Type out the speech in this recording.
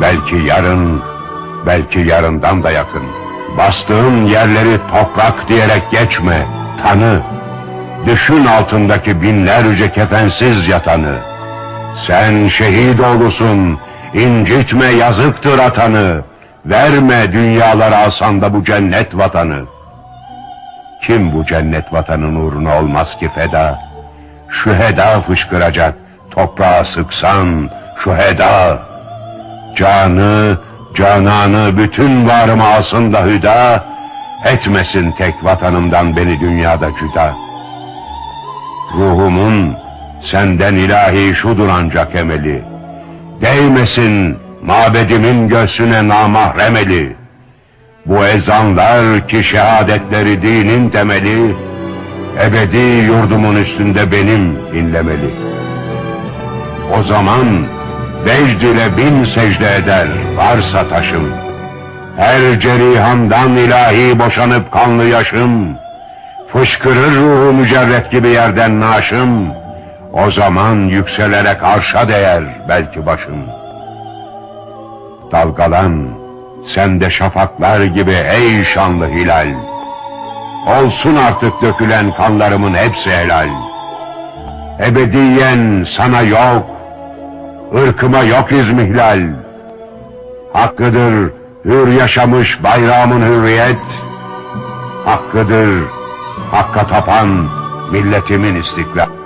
belki yarın, belki yarından da yakın. Bastığın yerleri toprak diyerek geçme, tanı. Düşün altındaki binlerce kefensiz yatanı. Sen şehit oğlusun, incitme yazıktır atanı. Verme dünyalara alsan da bu cennet vatanı. Kim bu cennet vatanın uğruna olmaz ki feda? Şu heda fışkıracak, toprağa sıksan, şu heda. Canı, cananı, bütün varımı alsın da hüda, etmesin tek vatanımdan beni dünyada cüda. Ruhumun senden ilahi şudur ancak emeli, değmesin mabedimin göğsüne namahrem eli. Bu ezanlar ki şehadetleri dinin temeli, ebedi yurdumun üstünde benim inlemeli. O zaman vecd ile bin secde eder varsa taşım. Her cerihandan ilahi boşanıp kanlı yaşım, fışkırır ruhu mücerret gibi yerden naşım, o zaman yükselerek arşa değer belki başım. Dalgalan, sen de şafaklar gibi ey şanlı hilal. Olsun artık dökülen kanlarımın hepsi helal. Ebediyen sana yok, ırkıma yok izmihlal. Hakkıdır hür yaşamış bayrağımın hürriyet. Hakkıdır hakka tapan milletimin istiklal.